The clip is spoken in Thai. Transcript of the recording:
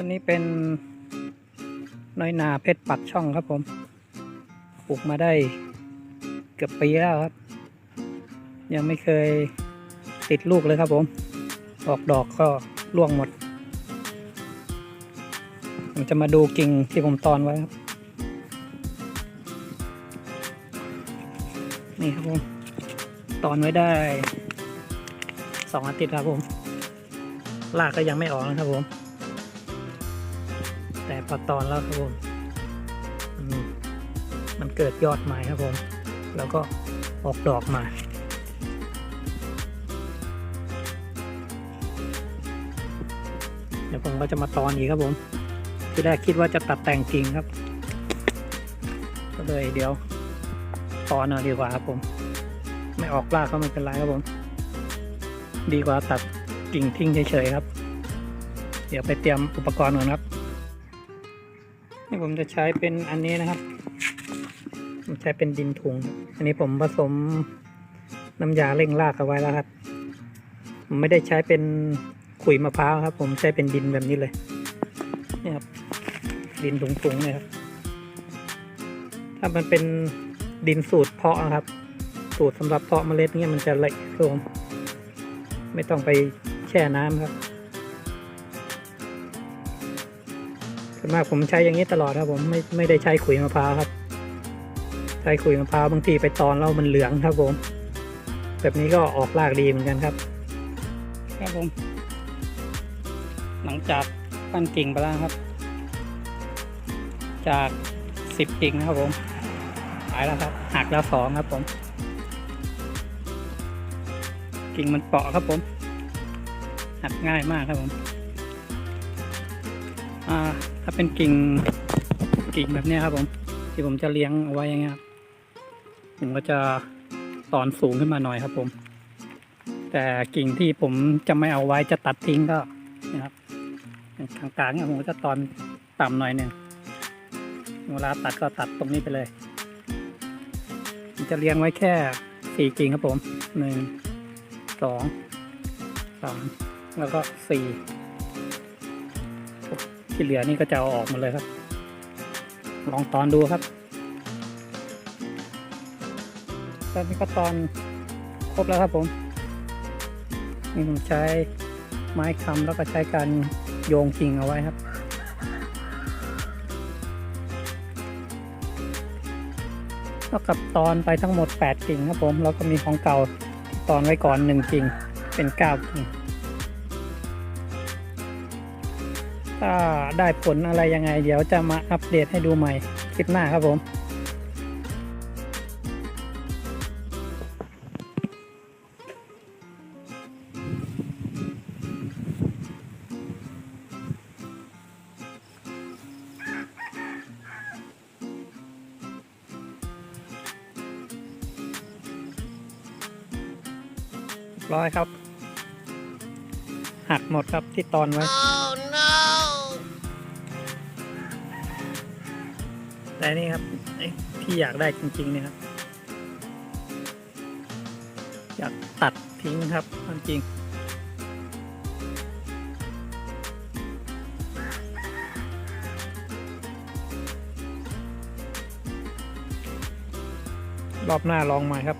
ต้นนี้เป็นน้อยนาเพชรปักช่องครับผม ปลูกมาได้เกือบปีแล้วครับ ยังไม่เคยติดลูกเลยครับผม ออกดอกก็ร่วงหมด ผมจะมาดูกิ่งที่ผมตอนไว้ครับ นี่ครับผม ตอนไว้ได้สองอาทิตย์ครับผมรากก็ยังไม่ออกนะครับผม แต่พอตอนแล้วครับผมมมันเกิดยอดใหม่ครับผม แล้วก็ออกดอกมาเดี๋ยวผมก็จะมาตอนอีกครับผมที่แรกคิดว่าจะตัดแต่งกิ่งครับ ก็เลยเดี๋ยวตอนเอาดีกว่าครับผม ไม่ออกรากก็ไม่เป็นไรครับผม ดีกว่าตัดกิ่งทิ้งเฉยๆครับ เดี๋ยวไปเตรียมอุปกรณ์ก่อนครับ นี่ผมจะใช้เป็นอันนี้นะครับผมใช้เป็นดินถุง อันนี้ผมผสมน้ำยาเร่งรากเอาไว้แล้วครับ ผมไม่ได้ใช้เป็นขุยมะพร้าวครับ ผมใช้เป็นดินแบบนี้เลย นี่ครับ ดินถุงๆเนี่ยครับ ถ้ามันเป็นดินสูตรเพาะนะครับ สูตรสำหรับเพาะเมล็ดเนี่ยมันจะละครับผมไม่ต้องไปแช่น้ำครับ ส่วนมากผมใช้อย่างนี้ตลอดครับผมไม่ไม่ได้ใช้ขุยมะพร้าวครับ ใช้ขุยมะพร้าวบางทีไปตอนแล้วมันเหลืองครับผม แบบนี้ก็ออกรากดีเหมือนกันครับ ครับผม หลังจากปั้นกิ่งไปแล้วครับ จากสิบกิ่งนะครับผมหายแล้วครับหักแล้วสองครับผม กิ่งมันเปราะครับผม หักง่ายมากครับผม อ่า ถ้าเป็นกิ่งกิ่งแบบนี้ครับผม ที่ผมจะเลี้ยงเอาไว้อย่างเงี้ยครับผมก็จะตอนสูงขึ้นมาหน่อยครับ ผม แต่กิ่งที่ผมจะไม่เอาไว้จะตัดทิ้งก็นะครับกลางๆเนี่ยผมก็จะตอนต่ำหน่อยหนึ่งเวลาตัดก็ตัดตรงนี้ไปเลยผมจะเลี้ยงไว้แค่สี่กิ่งครับผมหนึ่งสองสามแล้วก็สี่ ที่เหลือนี่ก็จะเอาออกหมาเลยครับ ลองตอนดูครับตอนนี้ก็ตอนครบแล้วครับผมนี่ผมใช้ไม้คำแล้วก็ใช้การโยงกิ่งเอาไว้ครับ เท่ากับตอนไปทั้งหมด 8 กิ่งครับผม แล้วก็มีของเก่าตอนไว้ก่อน 1 กิ่ง เป็น 9 กิ่ง ถ้าได้ผลอะไรยังไง เดี๋ยวจะมาอัปเดตให้ดูใหม่คลิปหน้าครับผมร้อยครับ หักหมดครับที่ตอนไว้ แต่นี่ครับที่อยากได้จริงๆเนี่ยครับ อยากตัดทิ้งครับความจริง รอบหน้าลองใหม่ครับ